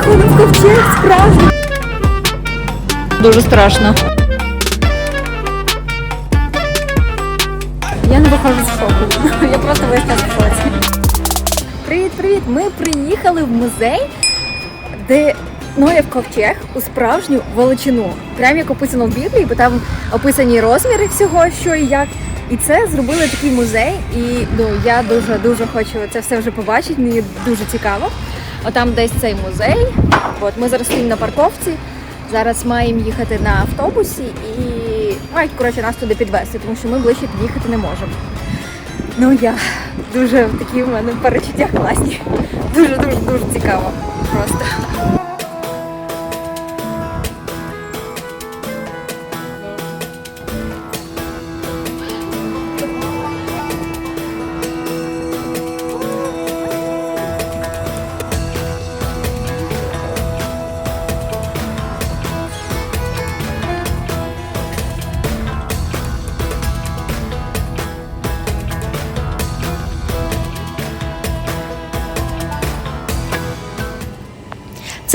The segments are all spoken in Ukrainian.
заходимо в ковчег справжній. Дуже страшно. Я не виходжу з шоку. Я просто весь час в шоці. Привіт, привіт! Ми приїхали в музей, де Ноєв ковчег у справжню величину. Прямо як описано в Біблії, бо там описані розміри всього, що і як. І це зробили такий музей. І ну я дуже дуже хочу це все вже побачити. Мені дуже цікаво. Отам десь цей музей. От ми зараз стоїмо на парковці. Зараз маємо їхати на автобусі і мають коротше нас туди підвезти, тому що ми ближче під'їхати не можемо. Ну я дуже такі в мене перечуття класні. Дуже дуже дуже цікаво. Просто.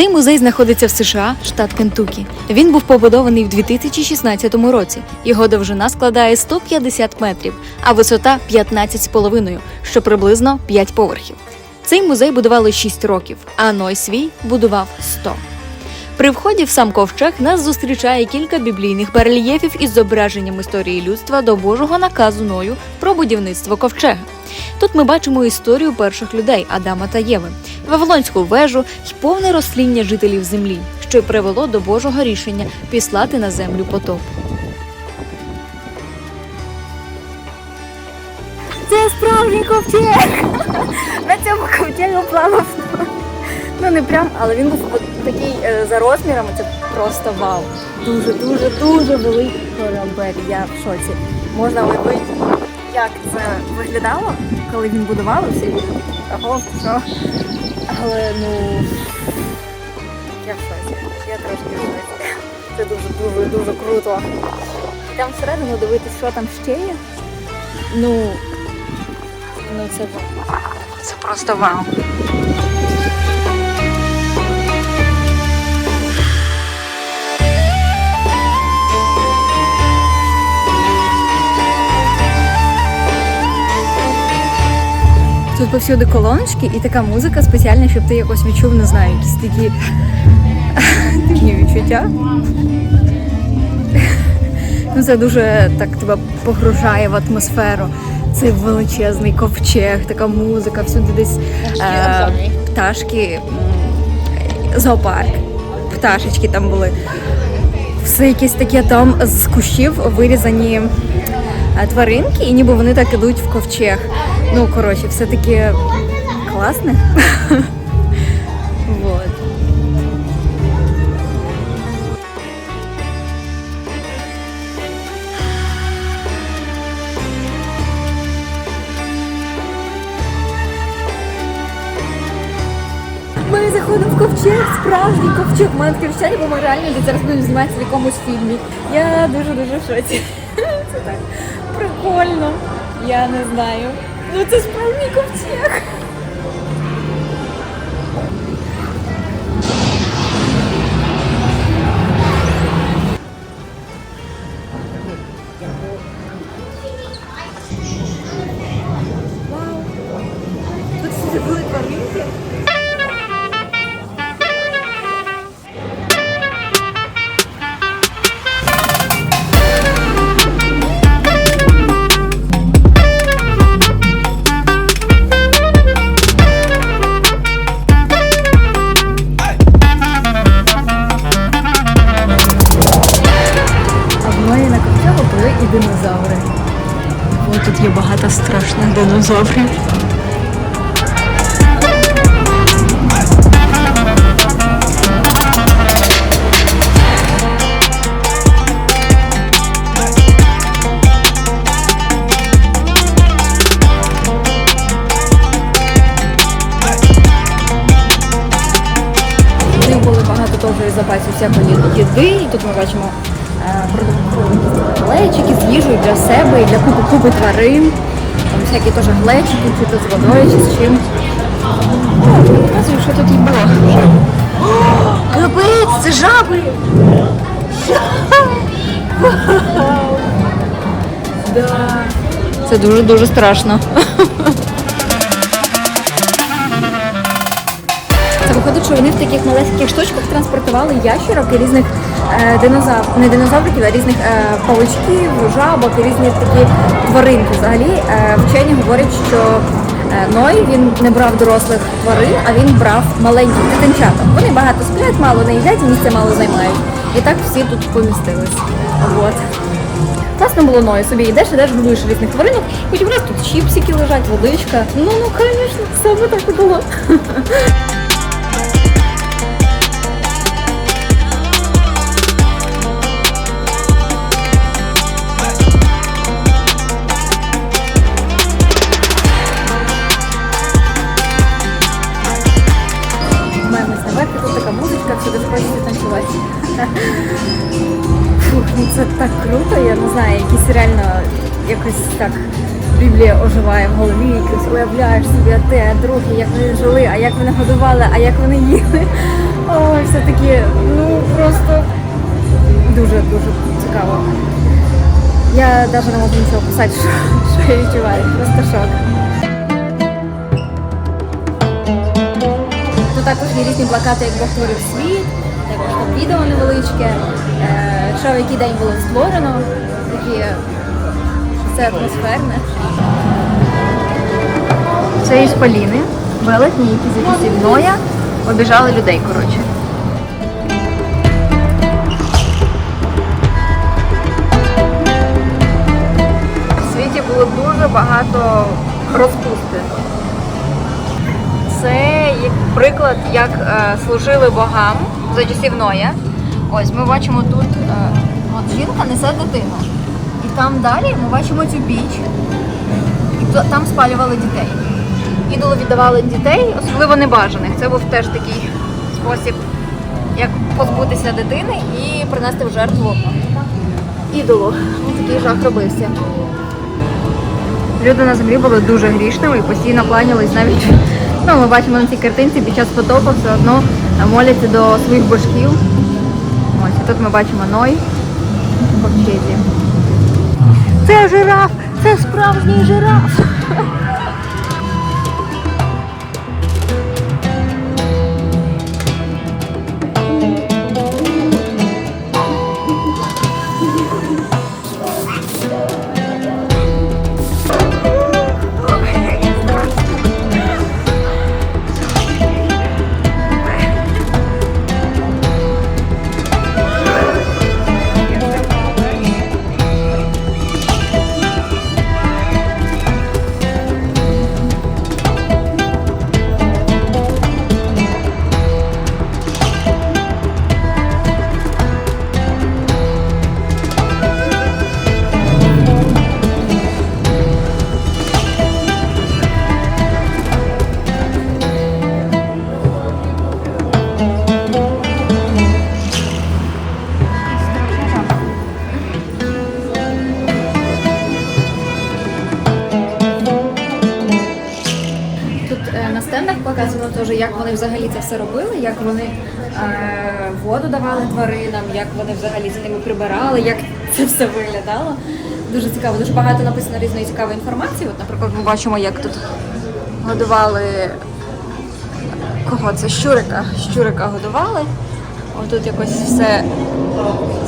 Цей музей знаходиться в США, штат Кентукі. Він був побудований в 2016 році. Його довжина складає 150 метрів, а висота 15,5, що приблизно 5 поверхів. Цей музей будували 6 років, а Ной свій будував 100. При вході в сам ковчег нас зустрічає кілька біблійних барельєфів із зображенням історії людства до Божого наказу Ною про будівництво ковчега. Тут ми бачимо історію перших людей Адама та Єви, Вавилонську вежу й повне розсління жителів землі, що й привело до Божого рішення післати на землю потоп. Це справжній ковчег! На цьому ковчегу плавав. Ну не прям, але він був такий е, за розмірами, це просто вау. Дуже, дуже, дуже великий корабель. Я в шоці. Можна уявити, як це виглядало, коли він будувався. Ого, що. Але ну я в шоці. Я трошки в шоці. Це дуже, дуже, дуже круто. Там всередину дивитися, що там ще є. Ну, ну це. Це просто вау. Тут повсюди колоночки і така музика спеціальна, щоб ти якось відчув, не знаю, якісь такі дивні відчуття. Ну, це дуже так тебе погружає в атмосферу. Цей величезний ковчег, така музика, всюди десь е, пташки, зоопарк, пташечки там були. Все якесь таке там з кущів вирізані тваринки, і ніби вони так ідуть в ковчег. Ну, коротше, все таке класне. Ми заходимо в ковчег, справжній ковчег. У мене таке вчення, бо ми реально зараз будемо зніматися в якомусь фільмі. Я дуже-дуже в шоці. Це так прикольно. Я не знаю. Ну це справжній ковчег. Вау. Тут були тваринки. У них було багато теж запасів всякої їди. І тут ми бачимо е, продуктові з їжею для себе і для купи купи тварин. Всякі теж глечики, чи то з водою, чи з чим. Ну, показую, що тут і було. Капець, це жаби! Це дуже дуже страшно. Це виходить, що вони в таких малесеньких штучках транспортували ящерок і різних е, не динозавриків, а різних е, павучків, жабок і різні такі тваринки. Взагалі е, вчені говорять, що Ной він не брав дорослих тварин, а він брав маленьких дитинчаток. Вони багато сплять, мало не їдять, і місця мало займають. І так всі тут помістились. От. Класно було Ной, собі йдеш, ідеш, будуєш різних тваринок, потім раз тут чіпсики лежать, водичка. Ну, ну, звісно, саме так і було. якось так Біблія оживає в голові, якось уявляєш собі те, друге, як вони жили, а як вони годували, а як вони їли. Ой, все таки, ну просто дуже-дуже цікаво. Я навіть не можу нічого писати, що, що я відчуваю. Просто шок. Тут також є різні плакати, як Бог творив світ, також там відео невеличке, е, що в який день було створено, такі все атмосферне. Це із Поліни, велетні, які з часів обіжали людей, коротше. В світі було дуже багато розпусти. Це приклад, як е, служили богам за часів Ноя. Ось ми бачимо тут, е, от жінка несе дитину. Там далі ми бачимо цю піч. І там спалювали дітей. Ідолу віддавали дітей, особливо небажаних. Це був теж такий спосіб, як позбутися дитини і принести в жертву ідолу. Такий жах робився. Люди на землі були дуже грішними і постійно кланялись навіть. Ну, ми бачимо на цій картинці під час потопу все одно моляться до своїх божків. Ось і тут ми бачимо Ной в ковчезі. Це жираф! Це справжній жираф! Теж, як вони взагалі це все робили, як вони е, воду давали тваринам, як вони взагалі за ними прибирали, як це все виглядало. Дуже цікаво, дуже багато написано різної цікавої інформації. От, наприклад, ми бачимо, як тут годували кого це? Щурика. Щурика годували. Отут якось все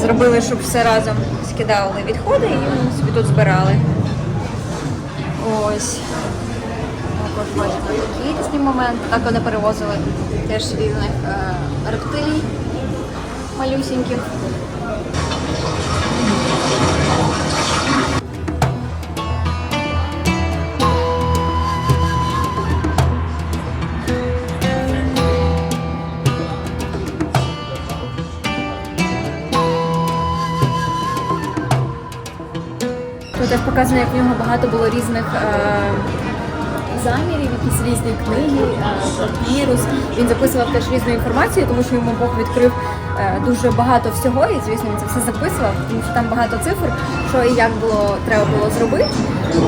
зробили, щоб все разом скидали відходи і собі тут збирали. Ось. Бачимо такі різні моменти. Так вони перевозили теж різних е, рептилій малюсіньких. Теж показано, як в нього багато було різних е, замірів, якісь різні книги, е, папірус. Він записував теж різну інформацію, тому що йому Бог відкрив е, дуже багато всього, і звісно, він це все записував, тому що там багато цифр, що і як було треба було зробити.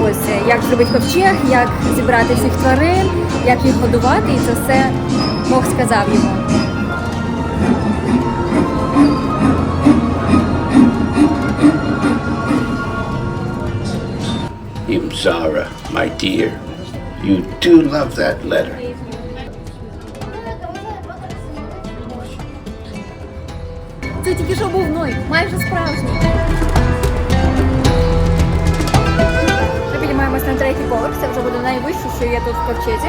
Ось е, як зробити ковчег, як зібрати всіх тварин, як їх годувати, і це все Бог сказав йому. Even Sarah, my dear, you do love that letter. Це тільки що був Ной, майже справжній. Ми піднімаємось на третій поверх, це вже буде найвище, що є тут в ковчезі.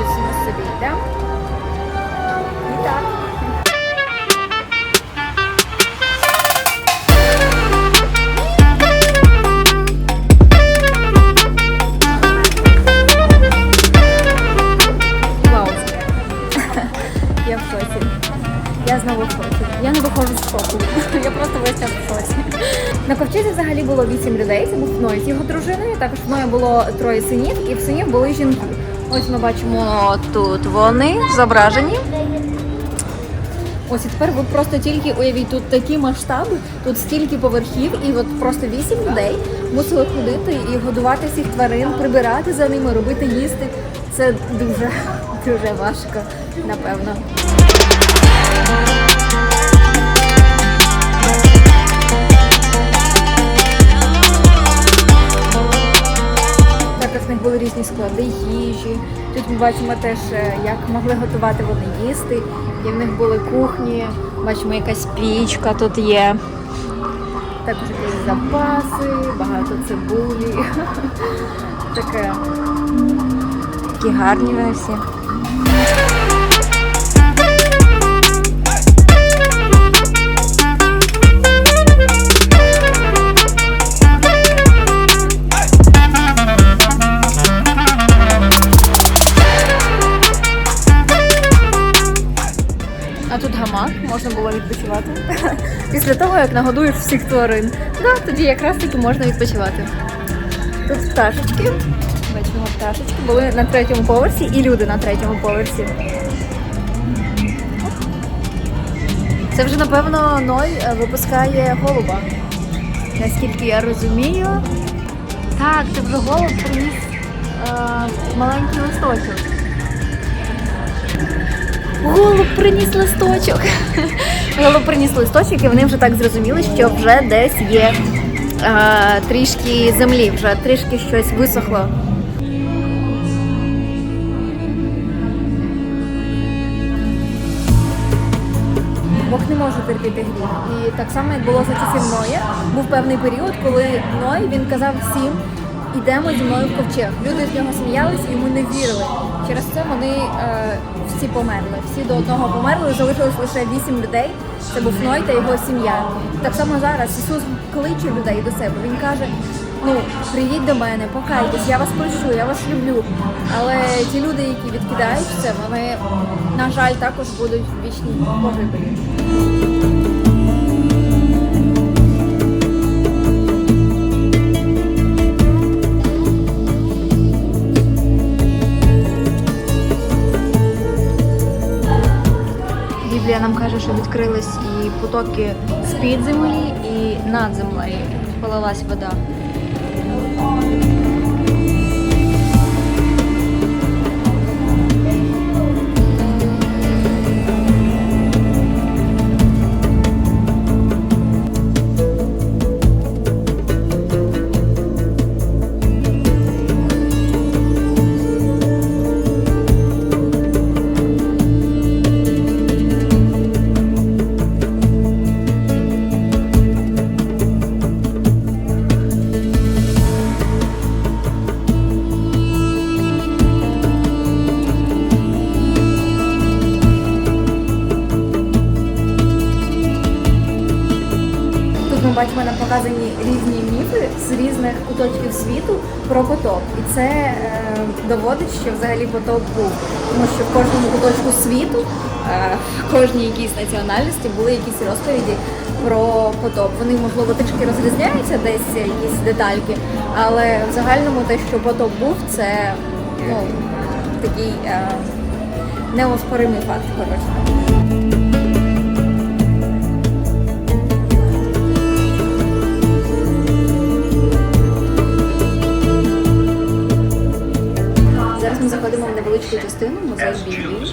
Ось ми собі йдемо. І так. Я знову в шоці. Я не виходжу з шоку. Я просто весь час в шоці. На ковчезі взагалі було вісім людей. Це був Ной з його дружиною. Також в Ноя було троє синів, і в синів були жінки. Ось ми бачимо тут вони зображені. Ось і тепер ви просто тільки уявіть, тут такі масштаби, тут стільки поверхів, і от просто вісім людей мусили ходити і годувати всіх тварин, прибирати за ними, робити їсти. Це дуже дуже важко, напевно. Також в них були різні склади їжі. Тут ми бачимо теж, е, як могли готувати вони їсти. І в них були кухні, бачимо, якась пічка тут є. Також якісь запаси, багато цибулі. Таке. Такі гарні вони всі. А можна було відпочивати. Після того, як нагодуєш всіх тварин. Да, тоді якраз таки можна відпочивати. Тут пташечки. Бачимо пташечки. Були на третьому поверсі і люди на третьому поверсі. Це вже, напевно, Ной е, випускає голуба. Наскільки я розумію. Так, це вже голуб приніс е, маленький листочок. Голуб приніс листочок. Голуб приніс листочок, і вони вже так зрозуміли, що вже десь є е, трішки землі, вже трішки щось висохло. Бог не може терпіти гріх. І так само, як було за часів Ноя, був певний період, коли Ной він казав всім, ідемо зі мною в ковчег. Люди з нього сміялися і йому не вірили. Через це вони е, всі померли. Всі до одного померли, залишилось лише вісім людей. Це був Ной та його сім'я. Так само зараз Ісус кличе людей до себе. Він каже: ну, прийдіть до мене, покайтесь, я вас прощу, я вас люблю. Але ті люди, які відкидають це, вони, на жаль, також будуть в вічній погибелі. Нам каже, що відкрились і потоки з-під землі, і над землею. Полилась вода. Показані різні міфи з різних куточків світу про потоп. І це е, доводить, що взагалі потоп був. Тому що в кожному куточку світу, е, в кожній якійсь національності були якісь розповіді про потоп. Вони, можливо, трішки розрізняються десь якісь детальки, але в загальному те, що потоп був, це ну, такий е, неоспоримий факт. Коротше. Зараз ми заходимо в невеличку частину музей As Біблії.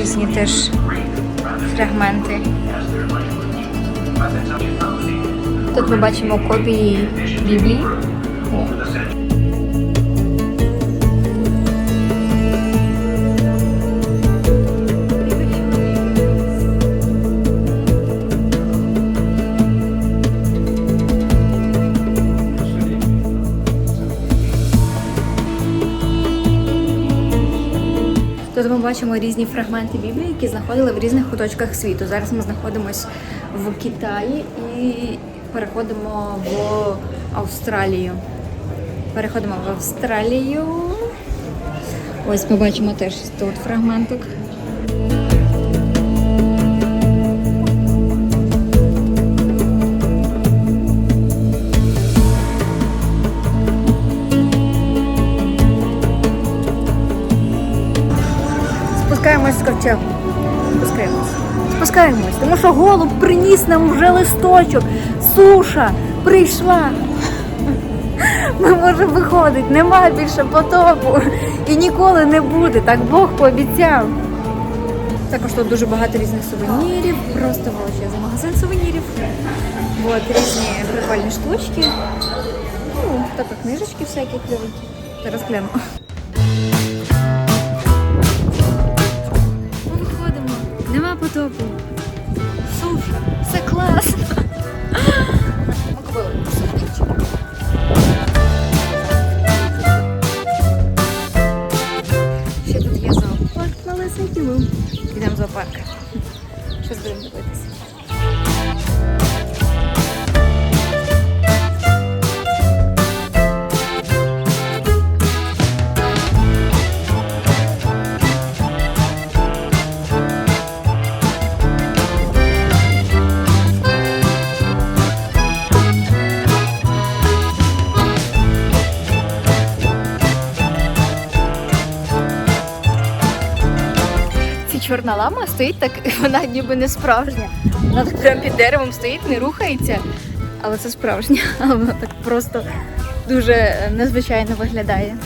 Різні теж фрагменти. Тут ми бачимо копії Біблії. Тут ми бачимо різні фрагменти Біблії, які знаходили в різних куточках світу. Зараз ми знаходимося в Китаї і переходимо в Австралію. Переходимо в Австралію. Ось ми бачимо теж тут фрагментик. Спускаємось з ковчегу. Спускаємось. Спускаємось, тому що голуб приніс нам вже листочок. Суша прийшла. Ми можемо виходити, немає більше потопу. І ніколи не буде. Так Бог пообіцяв. Також тут дуже багато різних сувенірів, просто величезний магазин сувенірів. От різні прикольні штучки. Ну, тобто книжечки всякі кльовенькі. Зараз глянемо. Чорна лама стоїть так, вона ніби не справжня. Вона так прямо під деревом стоїть, не рухається. Але це справжня. Вона так просто дуже незвичайно виглядає.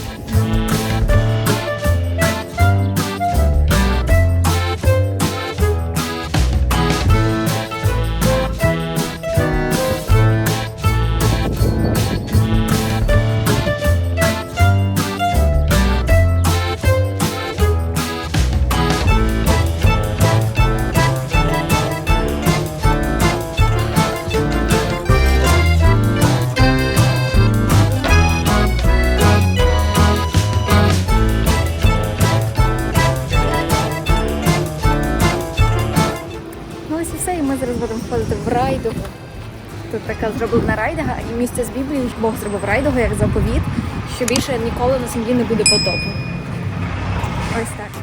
Місце з Біблією Бог зробив райдого як заповіт, що більше ніколи на землі не буде потопу. Ось так.